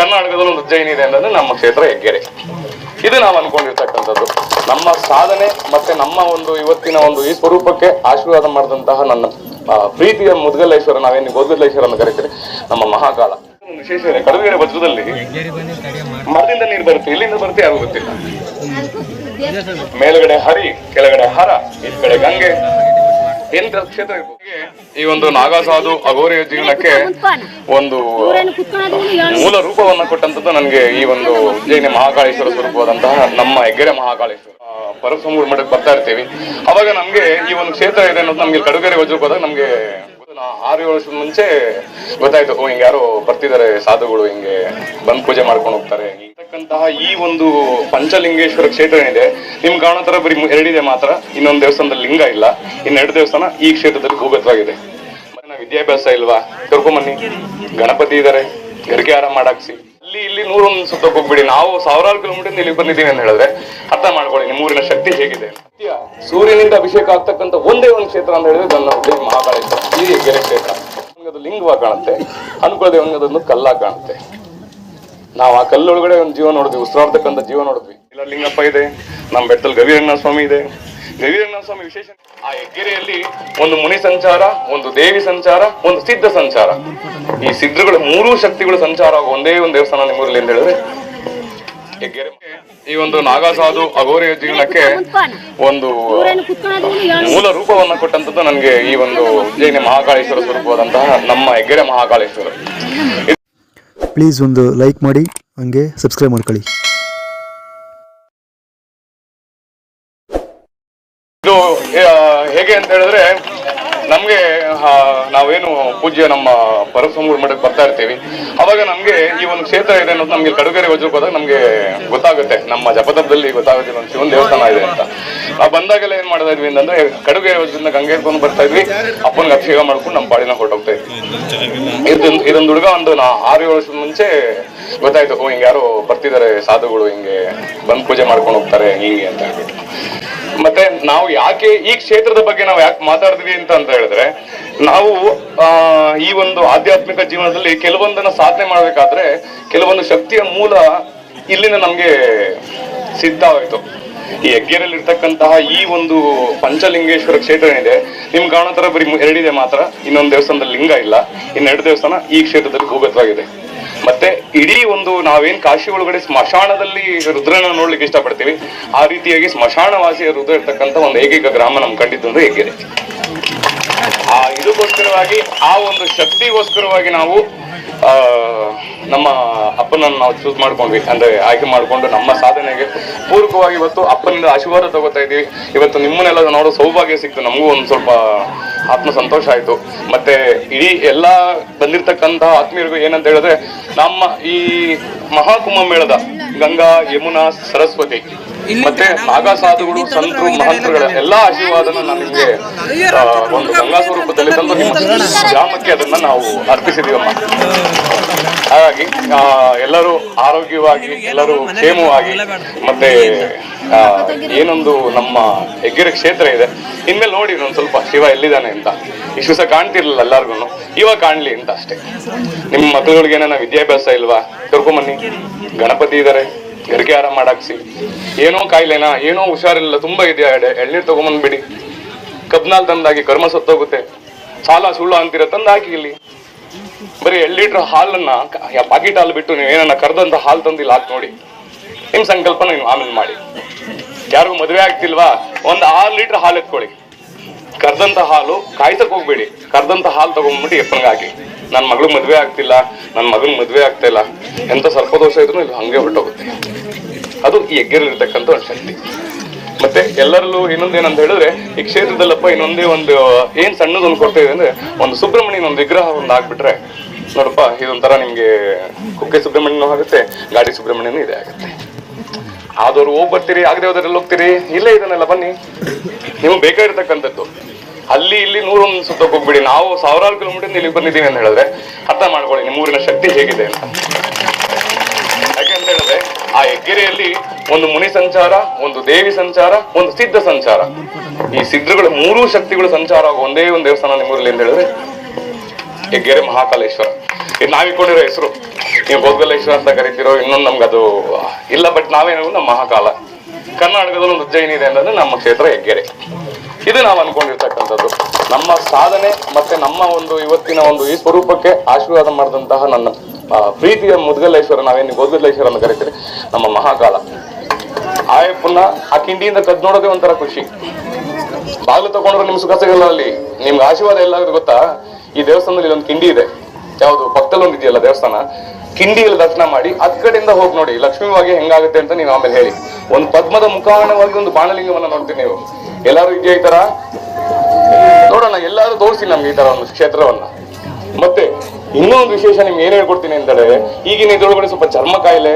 ಕರ್ನಾಟಕದಲ್ಲಿ ಉಜ್ಜಯಿನಿ ಇದೆ ಅಂತಂದ್ರೆ ನಮ್ಮ ಕ್ಷೇತ್ರ ಹೆಗ್ಗೆರೆ. ಇದು ನಾವು ಅನ್ಕೊಂಡಿರ್ತಕ್ಕಂಥದ್ದು. ನಮ್ಮ ಸಾಧನೆ ಮತ್ತೆ ನಮ್ಮ ಒಂದು ಇವತ್ತಿನ ಒಂದು ಈ ಸ್ವರೂಪಕ್ಕೆ ಆಶೀರ್ವಾದ ಮಾಡಿದಂತಹ ನನ್ನ ಪ್ರೀತಿಯ ಮುದ್ಗಲ್ಲೇಶ್ವರ ನಾವೇನು ಗೋದ್ಗಲ್ಲೇಶ್ವರ ಅಂತ ಕರಿತೀರಿ, ನಮ್ಮ ಮಹಾಕಾಲ. ವಿಶೇಷ ಇದೆ ಕಡಲಗೆರೆ ವಜ್ರದಲ್ಲಿ ಮರದಿಂದ ನೀರು ಬರುತ್ತೆ ಇಲ್ಲಿಂದ ಬರುತ್ತೆ ಯಾರು ಗೊತ್ತಿಲ್ಲ. ಮೇಲ್ಗಡೆ ಹರಿ, ಕೆಳಗಡೆ ಹರ, ಈ ಕಡೆ ಗಂಗೆ ಎಂತ ಕ್ಷೇತ್ರ ಈ ಒಂದು ನಾಗಸಾಧು ಅಘೋರಿಯ ಜೀವನಕ್ಕೆ ಒಂದು ಮೂಲ ರೂಪವನ್ನು ಕೊಟ್ಟಂತದ್ದು ನನಗೆ ಈ ಒಂದು ಉಜ್ಜಯಿನಿ ಮಹಾಕಾಳೇಶ್ವರ ಸ್ವರೂಪವಾದಂತಹ ನಮ್ಮ ಹೆಗ್ಗೆರೆ ಮಹಾಕಾಳೇಶ್ವರ. ಪರಸಮೂರ್ ಮಠಕ್ಕೆ ಬರ್ತಾ ಇರ್ತೀವಿ. ಅವಾಗ ನಮ್ಗೆ ಈ ಒಂದು ಕ್ಷೇತ್ರ ಇದೆ ಅನ್ನೋದು ನಮ್ಗೆ ಕಡುಗೆರೆ ವಜ್ರಕ್ಕೆ ಹೋದಾಗ ನಮ್ಗೆ ಆರು ಏಳು ವರ್ಷದ ಮುಂಚೆ ಗೊತ್ತಾಯ್ತು, ಓ, ಹಿಂಗೆ ಯಾರೋ ಬರ್ತಿದ್ದಾರೆ ಸಾಧುಗಳು ಹಿಂಗೆ ಬಂದ್ ಪೂಜೆ ಮಾಡ್ಕೊಂಡು ಹೋಗ್ತಾರೆ. ಇರ್ತಕ್ಕಂತಹ ಈ ಒಂದು ಪಂಚಲಿಂಗೇಶ್ವರ ಕ್ಷೇತ್ರ ಏನಿದೆ, ನಿಮ್ ಕಾಣೋ ತರ ಬರೀ ಎರಡಿದೆ ಮಾತ್ರ, ಇನ್ನೊಂದು ದೇವಸ್ಥಾನದಲ್ಲಿ ಲಿಂಗ ಇಲ್ಲ ಇನ್ನೆರಡು ದೇವಸ್ಥಾನ ಈ ಕ್ಷೇತ್ರದಲ್ಲಿ ಭೂಗತವಾಗಿದೆ. ವಿದ್ಯಾಭ್ಯಾಸ ಇಲ್ವಾ? ಕರ್ಕೊಂಬನ್ನಿ ಗಣಪತಿ ಇದಾರೆ ಗರಿಕೆ ಆರಾಮ ಮಾಡಾಕ್ಸಿ. ಅಲ್ಲಿ, ಇಲ್ಲಿ ನೂರೊಂದು ಸುತ್ತ ಹೋಗ್ಬಿಡಿ. ನಾವು ಸಾವಿರಾರು ಕಿಲೋಮೀಟರ್ ಇಲ್ಲಿ ಬಂದಿದ್ದೀವಿ ಅಂತ ಹೇಳಿದ್ರೆ ಅರ್ಥ ಮಾಡ್ಕೊಳ್ಳಿ, ನಿಮ್ಮ ಊರಿನ ಶಕ್ತಿ ಹೇಗಿದೆ. ಸೂರ್ಯನಿಂದ ಅಭಿಷೇಕ ಆಗ್ತಕ್ಕಂಥ ಒಂದೇ ಒಂದು ಕ್ಷೇತ್ರ ಅಂತ ಹೇಳಿದ್ರೆ ನನ್ನ ಮಹಾಕಾಳೇಶ್ವರ. ಲಿಂಗವಾಗಿ ಕಾಣುತ್ತೆ. ಅನ್ಕೊಳ್ಳದೆ ಅದೊಂದು ಕಲ್ಲಾಗಿ ಕಾಣುತ್ತೆ. ನಾವು ಆ ಕಲ್ಲೊಳಗಡೆ ಒಂದು ಜೀವ ನೋಡಿದ್ವಿ ಉಸಿರಾಡ್ತಕ್ಕಂಥ ಜೀವ ನೋಡಿದ್ವಿ. ಇಲ್ಲ ಲಿಂಗಪ್ಪ ಇದೆ ನಮ್ಮ ಬೆಟ್ಟದಲ್ಲಿ ಗವಿರಂಗನಾಥ ಸ್ವಾಮಿ ಇದೆ. ಗವಿರಂಗನಾಥ ಸ್ವಾಮಿ ವಿಶೇಷ ಆ ಹೆಗ್ಗೆರೆಯಲ್ಲಿ ಒಂದು ಮುನಿ ಸಂಚಾರ ಒಂದು ದೇವಿ ಸಂಚಾರ ಒಂದು ಸಿದ್ಧ ಸಂಚಾರ. ಈ ಸಿದ್ಧಗಳು ಮೂರೂ ಶಕ್ತಿಗಳು ಸಂಚಾರ ಆಗುವ ಒಂದೇ ಒಂದು ದೇವಸ್ಥಾನ ನಿಮ್ಮೂರಲ್ಲಿ ಅಂತ ಹೇಳಿದ್ರೆ ಈ ಒಂದು ನಾಗಸಾಧು ಅಘೋರಿಯ ಜೀವನಕ್ಕೆ ಒಂದು ಮೂಲ ರೂಪವನ್ನು ಕೊಟ್ಟಂತದ್ದು ನನಗೆ ಈ ಒಂದು ಉಜ್ಜಯಿನಿ ಮಹಾಕಾಳೇಶ್ವರ ಸ್ವರೂಪವಾದಂತಹ ನಮ್ಮ ಹೆಗ್ಗೆರೆ ಮಹಾಕಾಳೇಶ್ವರ. ಪ್ಲೀಸ್ ಒಂದು ಲೈಕ್ ಮಾಡಿ ಹಂಗೆ ಸಬ್ಸ್ಕ್ರೈಬ್ ಮಾಡ್ಕೊಳ್ಳಿ. ಇದು ಹೇಗೆ ಅಂತ ಹೇಳಿದ್ರೆ ನಮ್ಗೆ ನಾವೇನು ಪೂಜ್ಯ ನಮ್ಮ ಪರಸಮೂರ್ ಮಠಕ್ಕೆ ಬರ್ತಾ ಇರ್ತೀವಿ. ಅವಾಗ ನಮಗೆ ಈ ಒಂದು ಕ್ಷೇತ್ರ ಇದೆ ಅನ್ನೋದು ನಮಗೆ ಕಡುಗೆರೆ ವಜ್ರಕ್ಕೆ ಹೋದಾಗ ನಮ್ಗೆ ಗೊತ್ತಾಗುತ್ತೆ. ನಮ್ಮ ಜಪತಪದಲ್ಲಿ ಗೊತ್ತಾಗುತ್ತೆ ಒಂದು ಶಿವನ ದೇವಸ್ಥಾನ ಇದೆ ಅಂತ. ಆ, ಬಂದಾಗೆಲ್ಲ ಏನ್ ಮಾಡ್ತಾ ಇದ್ವಿ ಅಂತಂದ್ರೆ, ಕಡುಗೆರೆ ವಜ್ರದಿಂದ ಗಂಗೆ ಕೊಂಡು ಬರ್ತಾ ಇದ್ವಿ. ಅಪ್ಪನಿಗೆ ಅಭಿಷೇಕ ಮಾಡ್ಕೊಂಡು ನಮ್ಮ ಪಾಡಿನ ಹೊರಟೋಗ್ತಾ ಇದ್ವಿ. ಇದೊಂದು ಇದೊಂದು ಹುಡುಗ ಒಂದು ನಾ, ಆರು ಏಳು ವರ್ಷದ ಮುಂಚೆ ಗೊತ್ತಾಯ್ತು, ಓ, ಹಿಂಗೆ ಯಾರೋ ಬರ್ತಿದ್ದಾರೆ ಸಾಧುಗಳು, ಹಿಂಗೆ ಬಂದು ಪೂಜೆ ಮಾಡ್ಕೊಂಡು ಹೋಗ್ತಾರೆ, ಹಿಂಗೆ ಅಂತ ಹೇಳ್ಬಿಟ್ಟು. ನಾವು ಯಾಕೆ ಈ ಕ್ಷೇತ್ರದ ಬಗ್ಗೆ ನಾವು ಯಾಕೆ ಮಾತಾಡ್ತೀವಿ ಅಂತ ಅಂತ ಹೇಳಿದ್ರೆ, ನಾವು ಈ ಒಂದು ಆಧ್ಯಾತ್ಮಿಕ ಜೀವನದಲ್ಲಿ ಕೆಲವೊಂದನ್ನ ಸಾಧನೆ ಮಾಡ್ಬೇಕಾದ್ರೆ ಕೆಲವೊಂದು ಶಕ್ತಿಯ ಮೂಲ ಇಲ್ಲಿನ ನಮ್ಗೆ ಸಿದ್ಧವಾಯ್ತು ಈ ಹೆಗ್ಗೇರಲ್ಲಿ ಇರ್ತಕ್ಕಂತಹ ಈ ಒಂದು ಪಂಚಲಿಂಗೇಶ್ವರ ಕ್ಷೇತ್ರ ಏನಿದೆ, ನಿಮ್ ಕಾಣೋ ತರ ಬರೀ ಎರಡಿದೆ ಮಾತ್ರ, ಇನ್ನೊಂದು ದೇವಸ್ಥಾನದಲ್ಲಿ ಲಿಂಗ ಇಲ್ಲ ಇನ್ನೆರಡು ದೇವಸ್ಥಾನ ಈ ಕ್ಷೇತ್ರದಲ್ಲಿ ಭೂಗತವಾಗಿದೆ. ಇಡೀ ಒಂದು ನಾವೇನ್ ಕಾಶಿ ಒಳಗಡೆ ಸ್ಮಶಾನದಲ್ಲಿ ರುದ್ರನ ನೋಡ್ಲಿಕ್ಕೆ ಇಷ್ಟಪಡ್ತೀವಿ, ಆ ರೀತಿಯಾಗಿ ಸ್ಮಶಾನವಾಸಿಯ ರುದ್ರ ಇರ್ತಕ್ಕಂಥ ಒಂದು ಏಕೈಕ ಗ್ರಾಮ ನಮ್ ಕಂಡಿದ್ದು ಅಂದ್ರೆ ಹೆಗ್ಗೆರೆ ಆ ಇದಕ್ಕೋಸ್ಕರವಾಗಿ ಆ ಒಂದು ಶಕ್ತಿಗೋಸ್ಕರವಾಗಿ ನಾವು, ಆ, ನಮ್ಮ ಅಪ್ಪನನ್ನು ನಾವು ಚೂಸ್ ಮಾಡ್ಕೊಂಡ್ವಿ. ಅಂದ್ರೆ ಆಯ್ಕೆ ಮಾಡಿಕೊಂಡು ನಮ್ಮ ಸಾಧನೆಗೆ ಪೂರಕವಾಗಿ ಇವತ್ತು ಅಪ್ಪನಿಂದ ಆಶೀರ್ವಾದ ತಗೋತಾ ಇದೀವಿ ಇವತ್ತು ನಿಮ್ಮನ್ನೆಲ್ಲ ನೋಡೋ ಸೌಭಾಗ್ಯ ಸಿಕ್ತು. ನಮಗೂ ಒಂದು ಸ್ವಲ್ಪ ಆತ್ಮ ಸಂತೋಷ ಆಯ್ತು. ಮತ್ತೆ ಇಡೀ ಎಲ್ಲ ಬಂದಿರ್ತಕ್ಕಂತಹ ಆತ್ಮೀಯರಿಗೂ ಏನಂತ ಹೇಳಿದ್ರೆ, ನಮ್ಮ ಈ ಮಹಾಕುಂಭಮೇಳದ ಗಂಗಾ, ಯಮುನಾ, ಸರಸ್ವತಿ ಮತ್ತೆ ನಾಗಾ ಸಾಧುಗಳು ಸಂತರು ಮಹಂತರುಗಳ ಎಲ್ಲಾ ಆಶೀರ್ವಾದನ ನಮಗೆ ಒಂದು ಗಂಗಾ ಸ್ವರೂಪದಲ್ಲಿ ತಂದು ನಿಮ್ಮ ಗ್ರಾಮಕ್ಕೆ ಅದನ್ನ ನಾವು ಅರ್ಪಿಸಿದೀವಮ್ಮ. ಹಾಗಾಗಿ ಎಲ್ಲರೂ ಆರೋಗ್ಯವಾಗಿ ಎಲ್ಲರೂ ಕ್ಷೇಮವಾಗಿ ಮತ್ತೆ ಆ, ಏನೊಂದು ನಮ್ಮ ಹೆಗ್ಗೆರೆ ಕ್ಷೇತ್ರ ಇದೆ. ಇನ್ಮೇಲೆ ನೋಡಿ ಒಂದು ಸ್ವಲ್ಪ ಶಿವ ಎಲ್ಲಿದ್ದಾನೆ ಅಂತ. ಇಷ್ಟು ಸಹ ಕಾಣ್ತಿರ್ಲಿಲ್ಲ ಎಲ್ಲಾರ್ಗು ಇವಾಗ ಕಾಣ್ಲಿ ಅಂತ ಅಷ್ಟೇ. ನಿಮ್ಮ ಮಕ್ಕಳುಗಳಿಗೆ ಏನಾರ ವಿದ್ಯಾಭ್ಯಾಸ ಇಲ್ವಾ? ಕರ್ಕೊಂಬನ್ನಿ ಗಣಪತಿ ಇದಾರೆ. ಗರಿಕೆ ಆರಾಮ ಮಾಡಾಕ್ಸಿ ಏನೋ ಕಾಯಿಲೆನಾ, ಏನೋ ಹುಷಾರಿಲ್ಲ, ತುಂಬಾ ಇದೆಯಾ ಎಳ್ನೀರ್ ತಗೊಂಬಂದ್ಬಿಡಿ. ಕಬ್ನಾಲ್ ತಂದಾಗಿ ಕರ್ಮ ಸತ್ತೋಗುತ್ತೆ. ಸಾಲ ಸುಳ್ಳು ಅಂತೀರ, ತಂದಾಕಿ ಇಲ್ಲಿ. ಬರೀ ಎರಡು ಲೀಟರ್ ಹಾಲನ್ನ ಪಾಕಿಟ್ ಹಾಲು ಬಿಟ್ಟು ನೀವು ಏನನ್ನ ಕರೆದಂತ ಹಾಲು ತಂದಿಲ್ಲ, ಹಾಕಿ ನೋಡಿ. ನಿಮ್ ಸಂಕಲ್ಪನ ನೀವು ಆಮೇಲೆ ಮಾಡಿ. ಯಾರಿಗೂ ಮದುವೆ ಆಗ್ತಿಲ್ವಾ? ಒಂದು ಆರು ಲೀಟರ್ ಹಾಲು ಎತ್ಕೊಳ್ಳಿ. ಕರ್ದಂತ ಹಾಲು ಕಾಯ್ತಕ್ಕೆ ಹೋಗ್ಬೇಡಿ. ಕರ್ದಂತ ಹಾಲು ತಗೊಂಡ್ಬಿಟ್ಟು ಎಪ್ಪಂಗ ಹಾಕಿ. ನನ್ನ ಮಗಳು ಮದ್ವೆ ಆಗ್ತಿಲ್ಲ ನನ್ನ ಮಗನ್ ಮದ್ವೆ ಆಗ್ತಾ ಇಲ್ಲ. ಎಂತ ಸರ್ಪದೋಷ ಇದ್ರು ಇದು ಹಂಗೆ ಹೊರಟೋಗುತ್ತೆ. ಅದು ಈ ಒಂದು ಶಕ್ತಿ. ಮತ್ತೆ ಎಲ್ಲರಲ್ಲೂ ಇನ್ನೊಂದು ಏನಂತ ಹೇಳಿದ್ರೆ, ಈ ಕ್ಷೇತ್ರದಲ್ಲಪ್ಪ ಇನ್ನೊಂದೇ ಒಂದು, ಏನ್ ಸಣ್ಣದೊಂದು ಕೊಡ್ತಾ ಇದೆ ಅಂದ್ರೆ, ಒಂದು ಸುಬ್ರಹ್ಮಣ್ಯನ ಒಂದು ವಿಗ್ರಹ ಒಂದು ಹಾಕ್ಬಿಟ್ರೆ, ನೋಡಪ್ಪ, ಇದೊಂಥರ ನಿಮ್ಗೆ ಕುಕ್ಕೆ ಸುಬ್ರಹ್ಮಣ್ಯನೂ ಆಗುತ್ತೆ, ಗಾಡಿ ಸುಬ್ರಹ್ಮಣ್ಯನೂ ಇದೆ ಆಗುತ್ತೆ. ಆದವ್ರು ಹೋಗಿ ಬರ್ತೀರಿ ಆಗದೆ ಹೋದ್ರಲ್ಲಿ ಹೋಗ್ತೀರಿ. ಇಲ್ಲೇ ಇದನ್ನೆಲ್ಲ ಬನ್ನಿ. ನಿಮ್ಗೆ ಬೇಕಾಗಿರ್ತಕ್ಕಂಥದ್ದು ಅಲ್ಲಿ ಇಲ್ಲಿ ನೂರೊಂದು ಸುತ್ತ ಹೋಗ್ಬಿಡಿ. ನಾವು ಸಾವಿರಾರು ಕಿಲೋಮೀಟರ್ ಇಲ್ಲಿ ಬಂದಿದ್ದೀವಿ ಅಂತ ಹೇಳಿದ್ರೆ ಅರ್ಥ ಮಾಡ್ಕೊಳ್ಳಿ, ನಿಮ್ಮ ಊರಿನ ಶಕ್ತಿ ಹೇಗಿದೆ ಅಂತ. ಯಾಕೆ ಅಂತ ಹೇಳಿದ್ರೆ, ಆ ಹೆಗ್ಗೆರೆಯಲ್ಲಿ ಒಂದು ಮುನಿ ಸಂಚಾರ, ಒಂದು ದೇವಿ ಸಂಚಾರ, ಒಂದು ಸಿದ್ಧ ಸಂಚಾರ. ಈ ಸಿದ್ಧಗಳು ಮೂರೂ ಶಕ್ತಿಗಳು ಸಂಚಾರ ಆಗೋ ಒಂದೇ ಒಂದು ದೇವಸ್ಥಾನ ನಿಮ್ಮೂರಲ್ಲಿ ಅಂತ ಹೇಳಿದ್ರೆ, ಹೆಗ್ಗೆರೆ ಮಹಾಕಾಲೇಶ್ವರ. ಇದು ನಾವಿಕೊಂಡಿರೋ ಹೆಸರು. ನೀವು ಗೋದ್ಗಲೇಶ್ವರ ಅಂತ ಕರಿತಿರೋ ಇನ್ನೊಂದು ನಮ್ಗೆ ಅದು ಇಲ್ಲ ಬಟ್ ನಾವೇನು ನಮ್ಮ ಮಹಾಕಾಲ. ಕರ್ನಾಟಕದಲ್ಲಿ ಒಂದು ಉಜ್ಜಯಿನಿ ಇದೆ ಅಂದ್ರೆ ನಮ್ಮ ಕ್ಷೇತ್ರ ಹೆಗ್ಗೆರೆ. ಇದು ನಾವು ಅನ್ಕೊಂಡಿರ್ತಕ್ಕಂಥದ್ದು. ನಮ್ಮ ಸಾಧನೆ ಮತ್ತೆ ನಮ್ಮ ಒಂದು ಇವತ್ತಿನ ಒಂದು ಈ ಸ್ವರೂಪಕ್ಕೆ ಆಶೀರ್ವಾದ ಮಾಡಿದಂತಹ ನನ್ನ ಪ್ರೀತಿಯ ಮುದ್ಗಲೇಶ್ವರ, ನಾವೇನು ಗೋದ್ಗಲ್ಲೇಶ್ವರ ಅಂತ ಕರಿತೀರಿ? ನಮ್ಮ ಮಹಾಕಾಲ. ಆಯಪ್ಪನ್ನ ಆ ಕಿಂಡಿಯಿಂದ ಕದ್ ನೋಡೋದೇ ಒಂಥರ ಖುಷಿ. ಬಾಗಿಲು ತಗೊಂಡ್ರೆ ನಿಮ್ ಸುಖ ಸಿಗಲ್ಲ ಅಲ್ಲಿ. ನಿಮ್ಗೆ ಆಶೀರ್ವಾದ ಎಲ್ಲಾದ್ರೂ ಗೊತ್ತಾ? ಈ ದೇವಸ್ಥಾನದಲ್ಲಿ ಇದೊಂದು ಕಿಂಡಿ ಇದೆ. ಯಾವುದು ಪಕ್ಕದಲ್ಲಿ ಒಂದು ಇದೆಯಲ್ಲ ದೇವಸ್ಥಾನ? ಕಿಂಡಿಯಲ್ಲಿ ದರ್ಶನ ಮಾಡಿ ಅದ್ ಕಡೆಯಿಂದ ಹೋಗಿ ನೋಡಿ, ಲಕ್ಷ್ಮೀವಾಗಿ ಹೆಂಗಾಗುತ್ತೆ ಅಂತ ನೀವು ಆಮೇಲೆ ಹೇಳಿ. ಒಂದು ಪದ್ಮದ ಮುಖಾಣವಾಗಿ ಒಂದು ಬಾಣಲಿಂಗವನ್ನ ನೋಡ್ತೀನಿ ನೀವು. ಎಲ್ಲಾರು ಇದೆಯಾ ಈ ತರ? ನೋಡೋಣ, ಎಲ್ಲಾರು ತೋರಿಸಿ ನಮ್ಗೆ ಈ ತರ ಒಂದು ಕ್ಷೇತ್ರವನ್ನ. ಮತ್ತೆ, ಇನ್ನೊಂದು ವಿಶೇಷ ನಿಮ್ಗೆ ಏನ್ ಹೇಳ್ಕೊಡ್ತೀನಿ ಅಂದರೆ ಈಗಿನ ಇದ್ರೊಳಗಡೆ ಸ್ವಲ್ಪ ಚರ್ಮ ಕಾಯಿಲೆ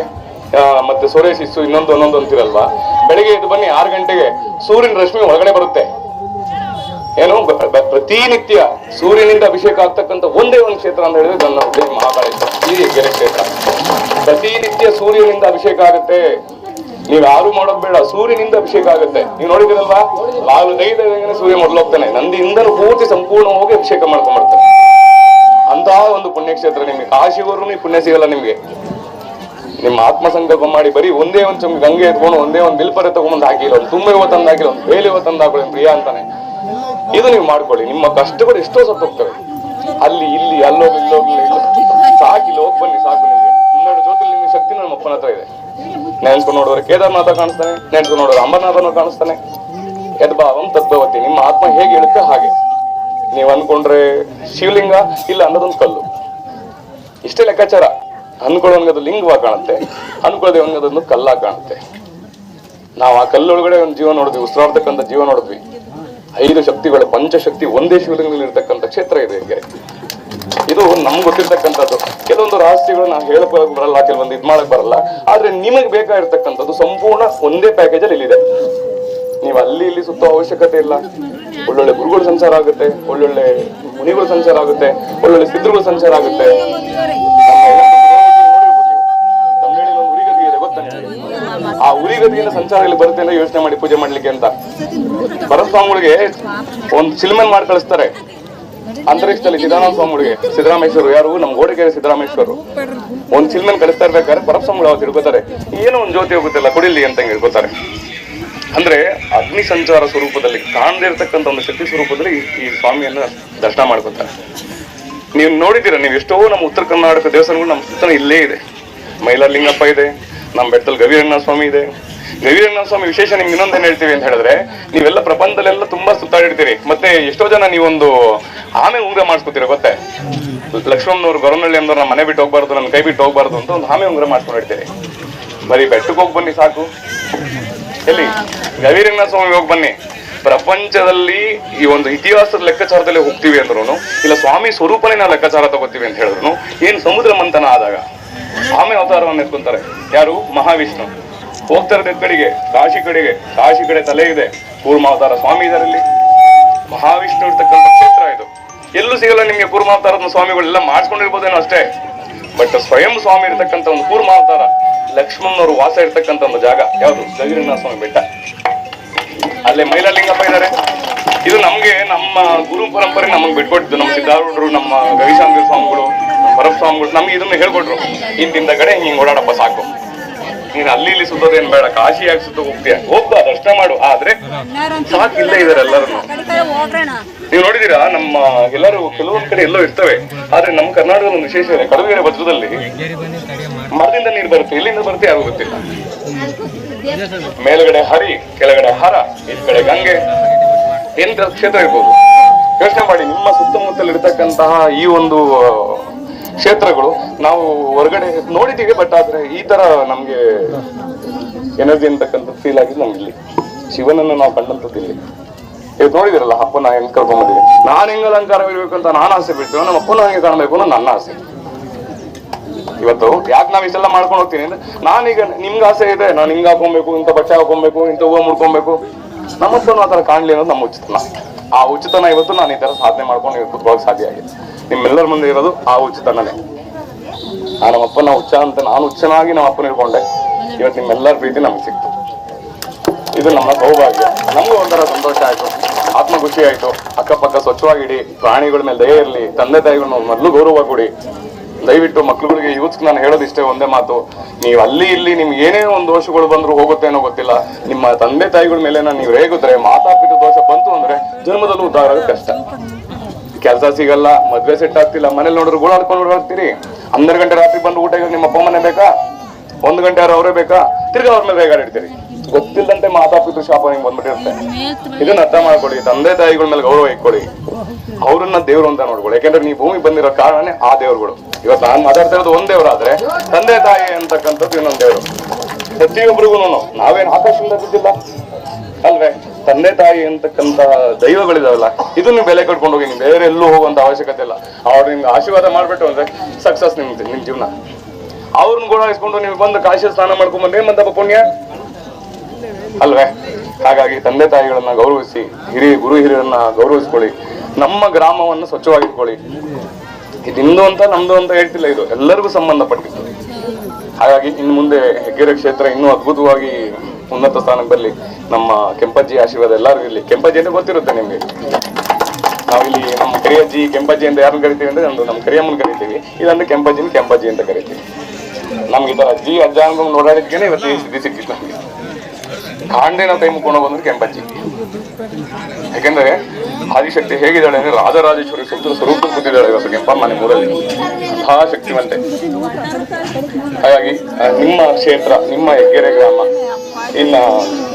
ಮತ್ತೆ ಸೊರೆಸಿಸ್ಸು ಇನ್ನೊಂದು, ಒಂದೊಂದು ಅಂತಿರಲ್ವಾ? ಬೆಳಿಗ್ಗೆ ಎದ್ದು ಬನ್ನಿ, ಆರು ಗಂಟೆಗೆ ಸೂರ್ಯನ ರಶ್ಮಿ ಒಳಗಡೆ ಬರುತ್ತೆ. ಪ್ರತಿನಿತ್ಯ ಸೂರ್ಯನಿಂದ ಅಭಿಷೇಕ ಆಗ್ತಕ್ಕಂಥ ಒಂದೇ ಒಂದು ಕ್ಷೇತ್ರ ಅಂತ ಹೇಳಿದ್ರೆ ನನ್ನ ಉದ್ದೇಶ ಮಹಾಕಾಳೇಶ್ವರ ಈ ಗೆರೆ ಕ್ಷೇತ್ರ. ಪ್ರತಿನಿತ್ಯ ಸೂರ್ಯನಿಂದ ಅಭಿಷೇಕ ಆಗುತ್ತೆ. ನೀವು ಯಾರು ಮಾಡೋದ್ ಬೇಡ, ಸೂರ್ಯನಿಂದ ಅಭಿಷೇಕ ಆಗುತ್ತೆ. ನೀವು ನೋಡಿದಿರಲ್ವಾ ದೈದಂಗೆ ಸೂರ್ಯ ಮೊದಲೋಗ್ತಾನೆ ನಂದಿಯಿಂದನೂ ಪೂರ್ತಿ ಸಂಪೂರ್ಣವಾಗಿ ಅಭಿಷೇಕ ಮಾಡ್ಕೊಂಡ್ಬರ್ತಾನೆ ಅಂತ ಒಂದು ಪುಣ್ಯಕ್ಷೇತ್ರ ನಿಮ್ಗೆ. ಕಾಶಿವರೆಗೂ ಪುಣ್ಯ ಸಿಗಲ್ಲ ನಿಮ್ಗೆ. ನಿಮ್ಮ ಆತ್ಮ ಸಂಕಲ್ಪ ಮಾಡಿ ಬರೀ ಒಂದೇ ಒಂದು ಚಮ್ ಗಂಗೆ ಎತ್ಕೊಂಡು ಒಂದೇ ಒಂದು ಬಿಲ್ಪರೆ ತಗೊಂಡ್ ಹಾಕಿಲ್ಲ, ಒಂದು ತುಂಬ ತಂದು ಹಾಕಿಲ್ಲ ಒಂದು ಬೇಲಿ ತಂದು ಹಾಕೊಳ್ಳಿ ಪ್ರಿಯ ಅಂತಾನೆ. ಇದು ನೀವು ಮಾಡ್ಕೊಳ್ಳಿ. ನಿಮ್ಮ ಕಷ್ಟಗಳು ಎಷ್ಟೋ ಸತ್ತು ಹೋಗ್ತವೆ. ಅಲ್ಲಿ, ಇಲ್ಲಿ, ಅಲ್ಲೋಗಿ, ಇಲ್ಲೋಗಿ ಇಲ್ಲ ಸಾಕಿಲ್ಲ ಹೋಗಿ ಬನ್ನಿ, ಸಾಕು ನಿಮಗೆ. ಹನ್ನೆರಡು ಜೊತೆ ನಿಮ್ಮ ಶಕ್ತಿ ನಮ್ಮ ಅಪ್ಪನ ಹತ್ರ ಇದೆ. ನೆನ್ಸ್ಕೊಂಡು ನೋಡಿದ್ರೆ ಕೇದಾರ್ನಾಥ ಕಾಣಿಸ್ತಾನೆ ನೆನ್ಸ್ಕೊಂಡು ನೋಡಿದ್ರೆ ಅಂಬರನಾಥನ ಕಾಣಿಸ್ತಾನೆ. ಯದ್ಭಾವಂ ತದ್ಭವತಿ. ನಿಮ್ಮ ಆತ್ಮ ಹೇಗೆ ಹೇಳುತ್ತೆ ಹಾಗೆ. ನೀವು ಅನ್ಕೊಂಡ್ರೆ ಶಿವಲಿಂಗ ಇಲ್ಲ ಅನ್ನೋದೊಂದು ಕಲ್ಲು. ಇಷ್ಟೇ ಲೆಕ್ಕಾಚಾರ. ಅದು ಲಿಂಗವಾಗಿ ಕಾಣುತ್ತೆ. ಅನ್ಕೊಳ್ಳದೆ ಅದೊಂದು ಕಲ್ಲ ಕಾಣುತ್ತೆ. ನಾವು ಆ ಕಲ್ಲೊಳಗಡೆ ಒಂದು ಜೀವ ನೋಡಿದ್ವಿ, ಉಸಿರಾಡ್ತಕ್ಕಂಥ ಜೀವ ನೋಡಿದ್ವಿ. ಐದು ಶಕ್ತಿಗಳು, ಪಂಚಶಕ್ತಿ ಒಂದೇ ಶಿವಲಿಂಗದಲ್ಲಿ ಇರ್ತಕ್ಕಂಥ ಕ್ಷೇತ್ರ ಇದೆ ಹಿಂಗೆ. ಇದು ನಮ್ಗೆ ಗೊತ್ತಿರ್ತಕ್ಕಂಥದ್ದು. ಕೆಲವೊಂದು ರಹಸ್ಯಗಳು ನಾವು ಹೇಳಕ್ ಬರಲ್ಲ, ಕೆಲವೊಂದು ಇದ್ ಮಾಡಕ್ ಬರಲ್ಲ. ಆದ್ರೆ ನಿಮಗೆ ಬೇಕಾಗಿರ್ತಕ್ಕಂಥದ್ದು ಸಂಪೂರ್ಣ ಒಂದೇ ಪ್ಯಾಕೇಜ್ ಅಲ್ಲಿ ಇಲ್ಲಿದೆ. ನೀವು ಅಲ್ಲಿ ಇಲ್ಲಿ ಸುತ್ತೋ ಅವಶ್ಯಕತೆ ಇಲ್ಲ. ಒಳ್ಳೊಳ್ಳೆ ಗುರುಗಳು ಸಂಚಾರ ಆಗುತ್ತೆ, ಒಳ್ಳೊಳ್ಳೆ ಮುನಿಗಳು ಸಂಚಾರ ಆಗುತ್ತೆ, ಒಳ್ಳೊಳ್ಳೆ ಸಿದ್ಧರುಗಳು ಸಂಚಾರ ಆಗುತ್ತೆ? ಆ ಉರಿಗದಿಯಿಂದ ಸಂಚಾರ ಇಲ್ಲಿ ಬರುತ್ತೆ ಅಂತ ಯೋಚನೆ ಮಾಡಿ ಪೂಜೆ ಮಾಡ್ಲಿಕ್ಕೆ ಅಂತ. ಭರತಸ್ವಾಮಿಗಳಿಗೆ ಒಂದು ಸಿನಿಮನ್ ಮಾಡಿ ಕಳಿಸ್ತಾರೆ. ಅಂತರಿಕ್ಷದಲ್ಲಿ ಸಿದ್ದರಾಮ ಸ್ವಾಮಿಗಳಿಗೆ ಸಿದ್ದರಾಮೇಶ್ವರು ಯಾರು? ನಮ್ಮ ಗೋಡೆಗೆರೆ ಸಿದ್ದರಾಮೇಶ್ವರು ಒಂದು ಸಿನಿಮನ್ ಕಳಿಸ್ತಾ ಇರ್ಬೇಕಾದ್ರೆ ಪರಸ್ವಾಮಿಗಳು ಅವತ್ತು ಹಿಡ್ಕೋತಾರೆ. ಏನೋ ಒಂದು ಜ್ಯೋತಿ ಹೋಗುತ್ತಿಲ್ಲ, ಕುಡಿಲಿ ಅಂತ ಹೇಳ್ಕೋತಾರೆ ಅಂದ್ರೆ ಅಗ್ನಿ ಸಂಚಾರ ಸ್ವರೂಪದಲ್ಲಿ, ಕಾಣದೇ ಇರತಕ್ಕಂಥ ಒಂದು ಶಕ್ತಿ ಸ್ವರೂಪದಲ್ಲಿ ಈ- ಈ ಸ್ವಾಮಿಯನ್ನ ದರ್ಶನ ಮಾಡ್ಕೊತಾರೆ. ನೀವು ನೋಡಿದ್ದೀರಾ, ನೀವು ಎಷ್ಟೋ ನಮ್ಮ ಉತ್ತರ ಕರ್ನಾಟಕ ದೇವಸ್ಥಾನಗಳು ನಮ್ಮ ಸುತ್ತಲೂ ಇಲ್ಲೇ ಇದೆ. ಮೈಲಾರಲಿಂಗಪ್ಪ ಇದೆ, ನಮ್ಮ ಬೆಟ್ಟದಲ್ಲಿ ಗವಿರಂಗನಾಥ ಸ್ವಾಮಿ ಇದೆ. ಗವಿರಂಗನಾಥ ಸ್ವಾಮಿ ವಿಶೇಷ ನಿಮ್ಗೆ ಇನ್ನೊಂದೇನು ಹೇಳ್ತೀವಿ ಅಂತ ಹೇಳಿದ್ರೆ, ನೀವೆಲ್ಲ ಪ್ರಪಂಚದಲ್ಲೆಲ್ಲ ತುಂಬಾ ಸುತ್ತಾಡಿರ್ತೀರಿ. ಮತ್ತೆ ಎಷ್ಟೋ ಜನ ನೀವೊಂದು ಆಮೆ ಉಂಗ್ರ ಮಾಡಿಸ್ಕೊತೀರ ಗೊತ್ತೇ? ಲಕ್ಷ್ಮಣನವ್ರು ಗೊರನಹಳ್ಳಿ ಅಂದವ್ರು ನಮ್ಮ ಮನೆ ಬಿಟ್ಟು ಹೋಗ್ಬಾರ್ದು ನನ್ನ ಕೈ ಬಿಟ್ಟು ಹೋಗ್ಬಾರ್ದು ಅಂತ ಒಂದು ಆಮೆ ಉಂಗ್ರ ಮಾಡ್ಕೊಂಡಿರ್ತೀರಿ ಬರೀ ಬೆಟ್ಟಕ್ಕೆ ಹೋಗಿ ಬನ್ನಿ ಸಾಕು. ಎಲ್ಲಿ? ಗವಿರಂಗನಾಥ ಸ್ವಾಮಿ ಹೋಗಿ ಬನ್ನಿ. ಪ್ರಪಂಚದಲ್ಲಿ ಈ ಒಂದು ಇತಿಹಾಸದ ಲೆಕ್ಕಾಚಾರದಲ್ಲಿ ಹೋಗ್ತೀವಿ ಅಂದ್ರೂ ಇಲ್ಲ ಸ್ವಾಮಿ ಸ್ವರೂಪನೇ ನಾವು ಲೆಕ್ಕಾಚಾರ ತಗೋತೀವಿ ಅಂತ ಹೇಳಿದ್ರು ಏನು ಸಮುದ್ರ ಮಂಥನ ಆದಾಗ? ಆಮೆ ಅವತಾರವನ್ನು ಎತ್ಕೊಂತಾರೆ. ಯಾರು? ಮಹಾವಿಷ್ಣು. ಹೋಗ್ತಾ ಇರೋದು ಕಡೆಗೆ ಕಾಶಿ ಕಡೆಗೆ ಕಾಶಿ ಕಡೆ ತಲೆ ಇದೆ. ಕೂರ್ಮಾವತಾರ ಸ್ವಾಮಿ ಇದರಲ್ಲಿ. ಮಹಾವಿಷ್ಣು ಇರ್ತಕ್ಕಂಥ ಕ್ಷೇತ್ರ ಇದು. ಎಲ್ಲೂ ಸಿಗಲ್ಲ ನಿಮಗೆ ಕೂರ್ಮಾವತಾರದ ಸ್ವಾಮಿಗಳೆಲ್ಲ ಮಾಡಿಸ್ಕೊಂಡಿರ್ಬೋದೇನೋ ಅಷ್ಟೇ. ಬಟ್ ಸ್ವಯಂ ಸ್ವಾಮಿ ಇರ್ತಕ್ಕಂಥ ಒಂದು ಕೂರ್ಮಾವತಾರ, ಲಕ್ಷ್ಮಣನವರು ವಾಸ ಇರ್ತಕ್ಕಂಥ ಒಂದು ಜಾಗ. ಯಾವುದು? ಗವಿರಂಗನಾಥ ಸ್ವಾಮಿ ಬೆಟ್ಟ. ಅಲ್ಲೇ ಮೈಲಾಲಿಂಗಪ್ಪ ಇದ್ದಾರೆ ಇದು ನಮಗೆ ನಮ್ಮ ಗುರು ಪರಂಪರೆ ನಮಗೆ ಬಿಟ್ಕೊಟ್ಟಿದ್ದು. ನಮ್ಮ ಸಿದ್ಧಾರೂಢರು, ನಮ್ಮ ಗವಿಶಾಂತಿ ಸ್ವಾಮಿಗಳು, ನಮ್ಮ ಭರತ್ ಸ್ವಾಮಿಗಳು ನಮ್ಗೆ ಇದನ್ನ ಹೇಳ್ಕೊಟ್ರು. ಇಂತಿಂದ ಕಡೆ ಹಿಂಗೆ ಓಡಾಡಪ್ಪ ಸಾಕು. ನೀನ್ ಅಲ್ಲಿ ಇಲ್ಲಿ ಸುತ್ತೋದೇನ್ ಬೇಡ ಕಾಶಿ ಕಾಶಿಯಾಗಿ ಸುತ್ತ ಹೋಗ್ತೀಯ? ಹೋಗ್ತಾ ದರ್ಶನ ಮಾಡು. ಆದ್ರೆ ಸಾಕು ಇಲ್ಲೇ ಇದಾರೆ ಎಲ್ಲರೂ ನೀವು ನೋಡಿದೀರಾ ನಮ್ಮ ಎಲ್ಲರೂ ಕೆಲವೊಂದ್ ಕಡೆ ಎಲ್ಲೋ ಇರ್ತವೆ. ಆದ್ರೆ ನಮ್ಮ ಕರ್ನಾಟಕದ ಒಂದು ವಿಶೇಷ ಇದೆ ಕಡವೆಗೆರೆ ವಜ್ರದಲ್ಲಿ ಮರದಿಂದ ನೀರು ಬರುತ್ತೆ. ಎಲ್ಲಿಂದ ಬರುತ್ತೆ ಯಾರು ಗೊತ್ತಿಲ್ಲ. ಮೇಲ್ಗಡೆ ಹರಿ ಕೆಳಗಡೆ ಹರ ಈ ಕಡೆ ಗಂಗೆ. ಎಂತ ಕ್ಷೇತ್ರ ಇರ್ಬೋದು? ಯೋಚನೆ ಮಾಡಿ ನಿಮ್ಮ ಸುತ್ತಮುತ್ತಲಿರ್ತಕ್ಕಂತಹ ಈ ಒಂದು ಕ್ಷೇತ್ರಗಳು. ನಾವು ಹೊರಗಡೆ ನೋಡಿದ್ದೀವಿ ಬಟ್ ಆದ್ರೆ ಈ ತರ ನಮ್ಗೆ ಎನರ್ಜಿ ಅಂತಕ್ಕಂಥ ಫೀಲ್ ಆಗಿದೆ ನಮ್ಗೆ ಇಲ್ಲಿ. ಶಿವನನ್ನು ನಾವು ಕಂಡಂಥದ್ದು ಇಲ್ಲಿ. ಇವತ್ತು ನೋಡಿದಿರಲ್ಲ, ಅಪ್ಪನ ಹೆಂಗ್ ಕರ್ಕೊಂಡ್ಬಂದಿದೆ ನಾನು ಹೆಂಗ್ ಅಲಂಕಾರವಿರ್ಬೇಕು ಅಂತ ನಾನು ಆಸೆ ಬಿಟ್ಟು ನಮ್ಮ ಅಪ್ಪನ ಹಂಗೆ ಕಾಣಬೇಕು ಅನ್ನೋ ನನ್ನ ಆಸೆ. ಇವತ್ತು ಯಾಕೆ ನಾವು ಇಷ್ಟೆಲ್ಲ ಮಾಡ್ಕೊಂಡು ಹೋಗ್ತೀನಿ ಅಂದ್ರೆ, ನಾನೀಗ ನಿಮ್ಗೆ ಆಸೆ ಇದೆ, ನಾನು ಹಿಂಗ್ ಹಾಕೊಬೇಕು, ಇಂಥ ಬಟ್ಟೆ ಹಾಕೊಬೇಕು, ಇಂಥ ಹೂವು ಮುಡ್ಕೊಬೇಕು. ನಮ್ಮ ಆ ಥರ ಕಾಣಲಿ ಅನ್ನೋದು ನಮ್ಮ ಉಚಿತನ. ಆ ಉಚಿತನ ಇವತ್ತು ನಾನು ಈ ತರ ಸಾಧನೆ ಮಾಡ್ಕೊಂಡು ಇವತ್ತು ಸಾಧ್ಯ ಆಗಿದೆ. ನಿಮ್ಮೆಲ್ಲರ ಮುಂದೆ ಇರೋದು ಆ ಉಚಿತನೇ ಆ ನಮ್ಮಪ್ಪನ ಹುಚ್ಚ ಅಂತ ನಾನು ಹುಚ್ಚನಾಗಿ ನಮ್ಮ ಅಪ್ಪನ ಇಟ್ಕೊಂಡೆ ಇವತ್ತು ನಿಮ್ಮೆಲ್ಲರ ಪ್ರೀತಿ ನಮ್ಗೆ ಸಿಕ್ತು. ಇದು ನಮ್ಮ ಸೌಭಾಗ್ಯ. ನಮಗೂ ಒಂಥರ ಸಂತೋಷ ಆಯ್ತು. ಆತ್ಮ ಖುಷಿ ಆಯ್ತು. ಅಕ್ಕಪಕ್ಕ ಸ್ವಚ್ಛವಾಗಿಡಿ ಪ್ರಾಣಿಗಳ ಮೇಲೆ ದಯ ಇರಲಿ. ತಂದೆ ತಾಯಿಗಳನ್ನ ಮೊದಲು ಗೌರವ ಕೊಡಿ. ದಯವಿಟ್ಟು ಮಕ್ಳುಗಳಿಗೆ ಯೂತ್ಸ್ ನಾನು ಹೇಳೋದು ಇಷ್ಟೇ ಒಂದೇ ಮಾತು. ನೀವು ಅಲ್ಲಿ ಇಲ್ಲಿ ನಿಮ್ಗೆ ಏನೇ ಒಂದು ದೋಷಗಳು ಬಂದ್ರು ಹೋಗುತ್ತೆ ಅನ್ನೋ ಗೊತ್ತಿಲ್ಲ. ನಿಮ್ಮ ತಂದೆ ತಾಯಿಗಳ ಮೇಲೆ ನಾನು ನೀವು ರೇಗಿದ್ರೆ, ಮಾತಾಪಿತ ದೋಷ ಬಂತು ಅಂದ್ರೆ ಜನ್ಮದಲ್ಲೂ ಉದ್ಧಾರ ಕಷ್ಟ. ಕೆಲಸ ಸಿಗಲ್ಲ, ಮದ್ವೆ ಸೆಟ್ ಆಗ್ತಿಲ್ಲ, ಮನೇಲಿ ನೋಡಿದ್ರೆ ಗೋಳಾಡ್ಕೊಂಡು ಓಡಾಡ್ತೀರಿ ಹನ್ನೆರಡು ಗಂಟೆ ರಾತ್ರಿ ಬಂದು ಊಟ ನಿಮ್ಮ ಅಪ್ಪ ಮನೆ ಬೇಕಾ? ಒಂದು ಗಂಟೆ ಅವರೇ ಬೇಕಾ? ತಿರ್ಗಿ ಅವ್ರ ಮೇಲೆ ರೇಗಾಡಿರ್ತೀರಿ ಗೊತ್ತಿಲ್ಲದಂತೆ ಮಾತಾಪಿತು ಶಾಪ ನಿಮ್ಗೆ ಬಂದ್ಬಿಟ್ಟಿರುತ್ತೆ. ಇದನ್ನ ಅರ್ಥ ಮಾಡ್ಕೊಡಿ, ತಂದೆ ತಾಯಿಗಳ ಮೇಲೆ ಗೌರವ ಇಟ್ಕೊಳ್ಳಿ ಅವ್ರನ್ನ ದೇವ್ರು ಅಂತ ನೋಡ್ಕೊಳ್ಳಿ. ಯಾಕೆಂದ್ರೆ ನೀವು ಭೂಮಿ ಬಂದಿರೋ ಕಾರಣನೇ ಆ ದೇವ್ರುಗಳು. ಇವತ್ತು ನಾನು ಮಾತಾಡ್ತಾ ಇರೋದು ಒಂದ್ ದೇವ್ರಾದ್ರೆ, ತಂದೆ ತಾಯಿ ಅಂತಕ್ಕಂಥದ್ದು ಇನ್ನೊಂದು ದೇವ್ರು. ಪ್ರತಿಯೊಬ್ಬರಿಗೂ ನಾವೇನು ಆಕಾಶದಿಂದ ಬಿದ್ದಿಲ್ಲ? ಅಲ್ವೇ? ತಂದೆ ತಾಯಿ ಅಂತಕ್ಕಂತ ದೈವಗಳಿದಾವಲ್ಲ, ಇದನ್ನು ಬೆಲೆ ಕಟ್ಕೊಂಡು ಹೋಗಿ, ಬೇರೆ ಎಲ್ಲೂ ಹೋಗುವಂತ ಅವಶ್ಯಕತೆ ಇಲ್ಲ. ಅವ್ರು ನಿಮ್ಗೆ ಆಶೀರ್ವಾದ ಮಾಡ್ಬಿಟ್ಟು ಅಂದ್ರೆ ಸಕ್ಸಸ್ ನಿಮ್ ನಿಮ್ ಜೀವನ. ಅವ್ರನ್ನ ಗುಣಾಯಿಸ್ಕೊಂಡು ನೀವು ಬಂದು ಕಾಶಿ ಸ್ನಾನ ಮಾಡ್ಕೊಂಡ್ ಬಂದ್ರೆ ಏನ್ ಪುಣ್ಯ? ಅಲ್ವೇ? ಹಾಗಾಗಿ ತಂದೆ ತಾಯಿಗಳನ್ನ ಗೌರವಿಸಿ, ಹಿರಿಯ ಗುರು ಹಿರಿಯರನ್ನ ಗೌರವಿಸ್ಕೊಳ್ಳಿ. ನಮ್ಮ ಗ್ರಾಮವನ್ನು ಸ್ವಚ್ಛವಾಗಿಟ್ಕೊಳ್ಳಿ. ಇದು ನಿಮ್ದು ಅಂತ, ನಮ್ದು ಅಂತ ಹೇಳ್ತಿಲ್ಲ ಇದು. ಎಲ್ಲರಿಗೂ ಸಂಬಂಧಪಟ್ಟಿತ್ತು ಹಾಗಾಗಿ ಇನ್ನು ಮುಂದೆ ಹೆಗ್ಗೆರೆ ಕ್ಷೇತ್ರ ಇನ್ನೂ ಅದ್ಭುತವಾಗಿ ಉನ್ನತ ಸ್ಥಾನಕ್ಕೆ ಬರಲಿ. ನಮ್ಮ ಕೆಂಪಜ್ಜಿ ಆಶೀರ್ವಾದ ಎಲ್ಲರಿಗೂ ಇರಲಿ. ಕೆಂಪಜ್ಜಿ ಅಂತ ಗೊತ್ತಿರುತ್ತೆ ನಿಮಗೆ. ನಾವಿಲ್ಲಿ ನಮ್ಮ ಕರಿಯಜ್ಜಿ ಕೆಂಪಜ್ಜಿ ಅಂತ ಯಾರನ್ನು ಕರಿತೀವಿ ಅಂದ್ರೆ ನಮ್ದು ನಮ್ಮ ಕರಿಯಮ್ಮನ ಕರಿತೀವಿ. ಇದಂದ್ರೆ ಕೆಂಪಜ್ಜಿನ ಕೆಂಪಜ್ಜಿ ಅಂತ ಕರಿತೀವಿ. ನಮ್ಗೆ ಈ ಅಜ್ಜಿ ಅಜ್ಜ ಅನ್ಕೊಂಡು ನೋಡಾಡಿದ್ಕೇನೆ ಇವತ್ತು ಸಿದ್ಧಿ ಸಿಕ್ಕಿತ್ತು ನಮ್ಗೆ ಕಾಂಡೆ ನಾವು ಕೈ ಹೋಗೋದ್ರೆ ಕೆಂಪಜ್ಜಿ ಯಾಕೆಂದ್ರೆ ಆದಿಶಕ್ತಿ ಹೇಗಿದ್ದಾಳೆ ಅಂದ್ರೆ ರಾಜರಾಜೇಶ್ವರಿ ಸುತ್ತ ಸ್ವರೂಪ ಕೂತಿದ್ದಾಳೆ ಇವತ್ತು ಕೆಂಪಮ್ಮ ನಿಮ್ಮೂರಲ್ಲಿ ಬಹಳ ಶಕ್ತಿವಂತೆ. ಹಾಗಾಗಿ ನಿಮ್ಮ ಕ್ಷೇತ್ರ, ನಿಮ್ಮ ಹೆಗ್ಗೆರೆ ಗ್ರಾಮ, ಇನ್ನ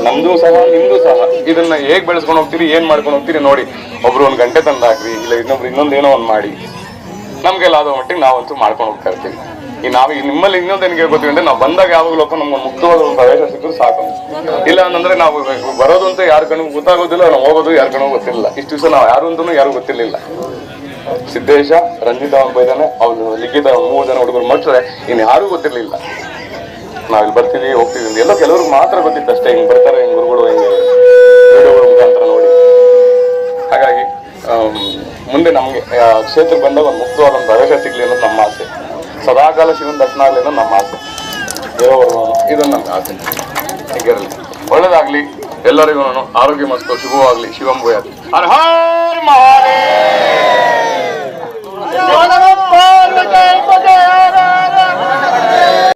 ನಮ್ದು ಸಹ, ನಿಮ್ದು ಸಹ, ಇದನ್ನ ಹೇಗ್ ಬೆಳೆಸ್ಕೊಂಡು ಹೋಗ್ತೀರಿ, ಏನ್ ಮಾಡ್ಕೊಂಡು ಹೋಗ್ತೀರಿ ನೋಡಿ. ಒಬ್ರು ಒಂದ್ ಗಂಟೆ ತಂದಾಕ್ರಿ ಇಲ್ಲ ಇನ್ನೊಬ್ರು ಇನ್ನೊಂದೇನೋ ಒಂದ್ ಮಾಡಿ. ನಮ್ಗೆಲ್ಲ ಆದ ಮಟ್ಟಿಗೆ ನಾವಂತೂ ಮಾಡ್ಕೊಂಡು ಹೋಗ್ತಾ ಇರ್ತೀವಿ. ಈ ನಾವು ನಿಮ್ಮಲ್ಲಿ ಇನ್ನೊಂದು ಏನ್ ಕೇಳ್ಕೊತೀವಿ ಅಂದ್ರೆ ನಾವು ಬಂದಾಗ ಯಾವಾಗಲೂ ನಮ್ಗೆ ಮುಕ್ತವಾದ ಒಂದು ಪ್ರವೇಶ ಸಿಕ್ಕರು ಸಾಕು. ಇಲ್ಲ ಅಂತಂದ್ರೆ ನಾವು ಬರೋದು ಅಂತ ಯಾರ ಕಣ್ಣು ಗೊತ್ತಾಗೋದಿಲ್ಲ, ನಾವು ಹೋಗೋದು ಯಾರ ಕಣ್ಣು ಗೊತ್ತಿಲ್ಲ. ಇಷ್ಟು ದಿವಸ ನಾವು ಯಾರು ಅಂತ ಯಾರು ಗೊತ್ತಿರಲಿಲ್ಲ. ಸಿದ್ದೇಶ, ರಂಜಿತ ಬೈದಾನೆ ಅವ್ನು ಲಿಖಿತ ಮೂರು ಜನ ಹುಡುಗರು ಮಟ್ರೆ ಇನ್ನು ಯಾರೂ ಗೊತ್ತಿರ್ಲಿಲ್ಲ. ನಾವಿಲ್ಲಿ ಬರ್ತೀವಿ, ಹೋಗ್ತೀವಿ ಎಲ್ಲ ಕೆಲವ್ರಿಗೆ ಮಾತ್ರ ಗೊತ್ತಿತ್ತು ಅಷ್ಟೇ, ಹಿಂಗ್ ಬರ್ತಾರೆ, ಹಿಂಗ್ ಗುರುಗಳು, ಹಿಂಗೆ ಮುಖಾಂತರ ನೋಡಿ. ಹಾಗಾಗಿ ಮುಂದೆ ನಮಗೆ ಕ್ಷೇತ್ರಕ್ಕೆ ಬಂದಾಗ ಒಂದು ಮುಕ್ತವಾದ ಒಂದು ಪ್ರವೇಶ ಸಿಗ್ಲಿ ಅನ್ನೋದು ನಮ್ಮ ಆಸೆ. ಸದಾಕಾಲ ಶಿವನ ದರ್ಶನ ಆಗಲಿ ಅನ್ನೋದು ನಮ್ಮ ಆಸೆ. ದೇವರ ಇದು ನನ್ನ ಆಸೆ. ಹೀಗಿರಲಿ. ಒಳ್ಳೇದಾಗ್ಲಿ. ಎಲ್ಲರಿಗೂ ಆರೋಗ್ಯ ಮತ್ತು ಶುಭವಾಗ್ಲಿ. ಶಿವಂಭಯ ಹರ ಮಹಾದೇವ.